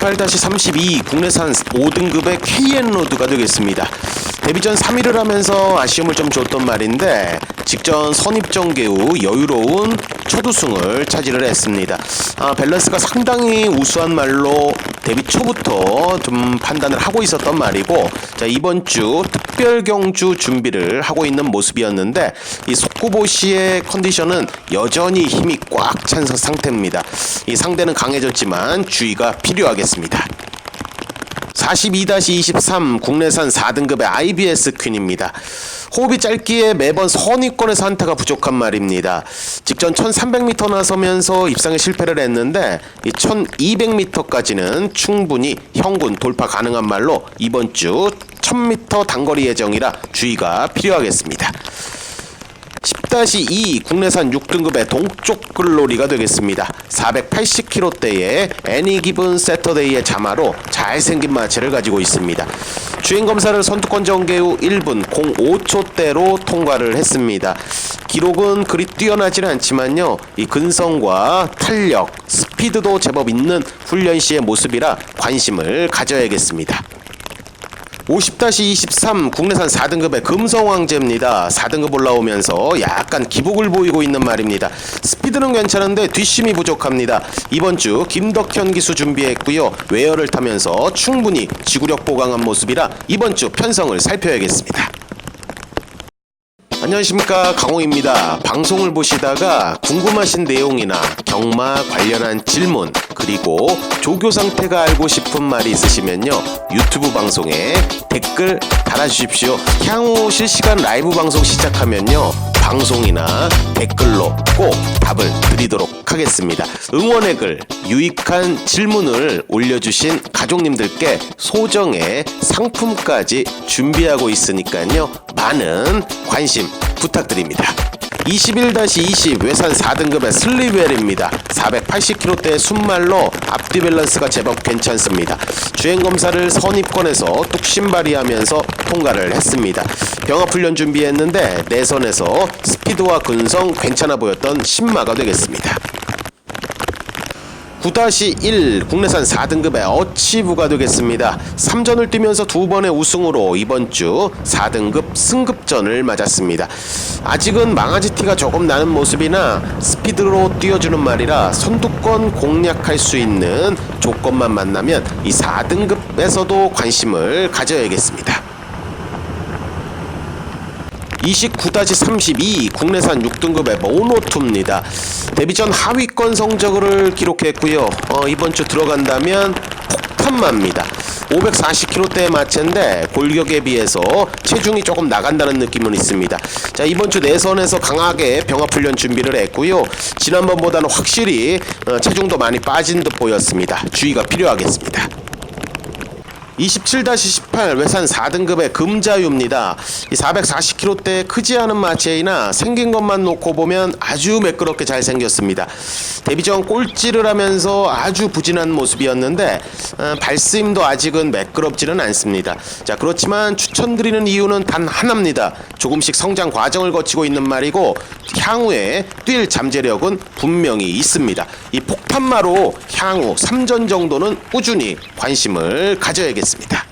18-32 국내산 5등급의 KN 로드가 되겠습니다. 데뷔 전 3위를 하면서 아쉬움을 좀 줬던 말인데 직전 선입전개 후 여유로운 첫 우승을 차지를 했습니다. 아, 밸런스가 상당히 우수한 말로 데뷔 초부터 좀 판단을 하고 있었던 말이고 자, 이번 주 특별 경주 준비를 하고 있는 모습이었는데 이 속구보시의 컨디션은 여전히 힘이 꽉 찬 상태입니다. 이 상대는 강해졌지만 주의가 필요하겠습니다. 42-23 국내산 4등급의 IBS 퀸입니다. 호흡이 짧기에 매번 선위권에서 한타가 부족한 말입니다. 직전 1300m 나서면서 입상에 실패를 했는데 이 1200m까지는 충분히 형군 돌파 가능한 말로 이번 주 1000m 단거리 예정이라 주의가 필요하겠습니다. 10-2 국내산 6등급의 동쪽 글로리가 되겠습니다. 480kg대의 애니 기븐 세터데이의 자마로 잘생긴 마체를 가지고 있습니다. 주행 검사를 선두권 전개 후 1분 05초대로 통과를 했습니다. 기록은 그리 뛰어나지는 않지만요. 이 근성과 탄력, 스피드도 제법 있는 훈련 시의 모습이라 관심을 가져야겠습니다. 50-23 국내산 4등급의 금성왕제입니다. 4등급 올라오면서 약간 기복을 보이고 있는 말입니다. 스피드는 괜찮은데 뒷심이 부족합니다. 이번 주 김덕현 기수 준비했고요. 웨어를 타면서 충분히 지구력 보강한 모습이라 이번 주 편성을 살펴야겠습니다. 안녕하십니까 강호입니다. 방송을 보시다가 궁금하신 내용이나 경마 관련한 질문 그리고 조교 상태가 알고 싶은 말이 있으시면요 유튜브 방송에 댓글 달아주십시오. 향후 실시간 라이브 방송 시작하면요 방송이나 댓글로 꼭 답을 드리도록 하겠습니다. 응원의 글, 유익한 질문을 올려주신 가족님들께 소정의 상품까지 준비하고 있으니까요. 많은 관심 부탁드립니다. 21-20 외산 4등급의 슬리웰입니다. 480kg대 순말로 앞뒤 밸런스가 제법 괜찮습니다. 주행 검사를 선입권에서 뚝심발휘하면서 통과를 했습니다. 병합 훈련 준비했는데 내선에서 스피드와 근성 괜찮아 보였던 신마가 되겠습니다. 9-1 국내산 4등급의 어치부가 되겠습니다. 3전을 뛰면서 두 번의 우승으로 이번 주 4등급 승급전을 맞았습니다. 아직은 망아지 티가 조금 나는 모습이나 스피드로 뛰어주는 말이라 선두권 공략할 수 있는 조건만 만나면 이 4등급에서도 관심을 가져야겠습니다. 29-32 국내산 6등급의 모노투입니다. 데뷔 전 하위권 성적을 기록했고요. 어, 이번 주 들어간다면 폭탄마입니다. 540kg대의 마체인데 골격에 비해서 체중이 조금 나간다는 느낌은 있습니다. 자 이번 주 내선에서 강하게 병합 훈련 준비를 했고요. 지난번보다는 확실히 어, 체중도 많이 빠진 듯 보였습니다. 주의가 필요하겠습니다. 27-18 외산 4등급의 금자유입니다. 이 440kg대 크지 않은 마체이나 생긴 것만 놓고 보면 아주 매끄럽게 잘 생겼습니다. 데뷔 전 꼴찌를 하면서 아주 부진한 모습이었는데 어, 발스임도 아직은 매끄럽지는 않습니다. 자 그렇지만 추천드리는 이유는 단 하나입니다. 조금씩 성장 과정을 거치고 있는 말이고 향후에 뛸 잠재력은 분명히 있습니다. 이 폭탄마로 향후 3전 정도는 꾸준히 관심을 가져야겠 습니다.